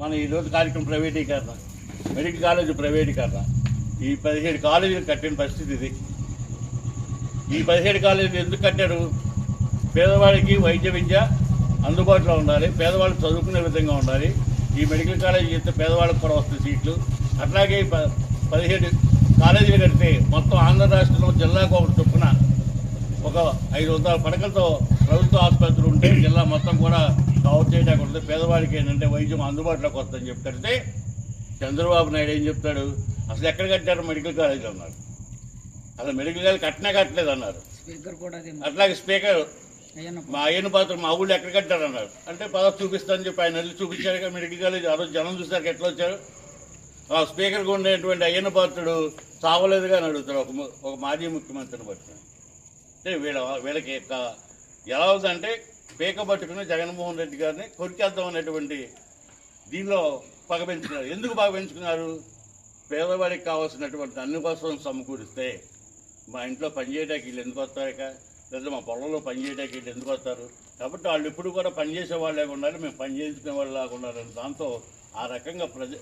మన ఈరోజు కార్యక్రమం ప్రైవేటీకరణ మెడికల్ కాలేజ్ ప్రైవేటీకరణ. ఈ పదిహేడు కాలేజీలు కట్టిన పరిస్థితి ఇది. ఈ పదిహేడు కాలేజీలు ఎందుకు కట్టారు? పేదవాడికి వైద్య విద్య అందుబాటులో ఉండాలి పేదవాళ్ళు చదువుకునే విధంగా ఉండాలి. ఈ మెడికల్ కాలేజీ చేస్తే పేదవాళ్ళకి కూడా వస్తాయి సీట్లు. అట్లాగే పదిహేడు కాలేజీలు కడితే మొత్తం ఆంధ్ర రాష్ట్రంలో జిల్లాకు ఒకటి చొప్పున ఒక ఐదు వందల పడకలతో ప్రభుత్వ ఆసుపత్రులు ఉంటే జిల్లా మొత్తం కూడా ఉంటుంది పేదవాడికి ఏంటంటే వైద్యం అందుబాటులోకి వస్తుందని చెప్పి కడితే చంద్రబాబు నాయుడు ఏం చెప్తాడు? అసలు ఎక్కడ కట్టారు? మెడికల్ కాలేజ్ అన్నారు. అసలు మెడికల్ కాలేజ్ కట్టినా కట్టలేదు అన్నారు. స్పీకర్ కూడా అదే అట్లాగే స్పీకర్ మా అయ్యన పాత్ర మా ఊళ్ళో ఎక్కడ కట్టారు అన్నారు. అంటే పదవి చూపిస్తానని చెప్పి ఆయన వెళ్ళి చూపించారు కదా మెడికల్ కాలేజ్. ఆ రోజు జనం చూసారు ఎట్లా వచ్చారు. ఆ స్పీకర్గా ఉండేటువంటి అయ్యన పాత్రుడు చావలేదుగా అని అడుగుతారు ఒక ఒక మాజీ ముఖ్యమంత్రిని బట్టి అంటే వీళ్ళ వీళ్ళకి యొక్క ఎలా అవుతుందంటే పీక పట్టుకుని జగన్మోహన్ రెడ్డి గారిని కొరికేద్దాం అనేటువంటి దీనిలో పగ పెంచుకున్నారు. ఎందుకు పగ పెంచుకున్నారు? పేదవాడికి కావాల్సినటువంటి అన్ని కోసం సమకూరిస్తే మా ఇంట్లో పనిచేయడానికి వీళ్ళు ఎందుకు వస్తారక లేదా మా పొలంలో పనిచేయడానికి వీళ్ళు ఎందుకు వస్తారు? కాబట్టి వాళ్ళు ఇప్పుడు కూడా పనిచేసే వాళ్ళే ఉండాలి మేము పని వాళ్ళు లాగా ఉండాలని దాంతో ఆ రకంగా ప్రజ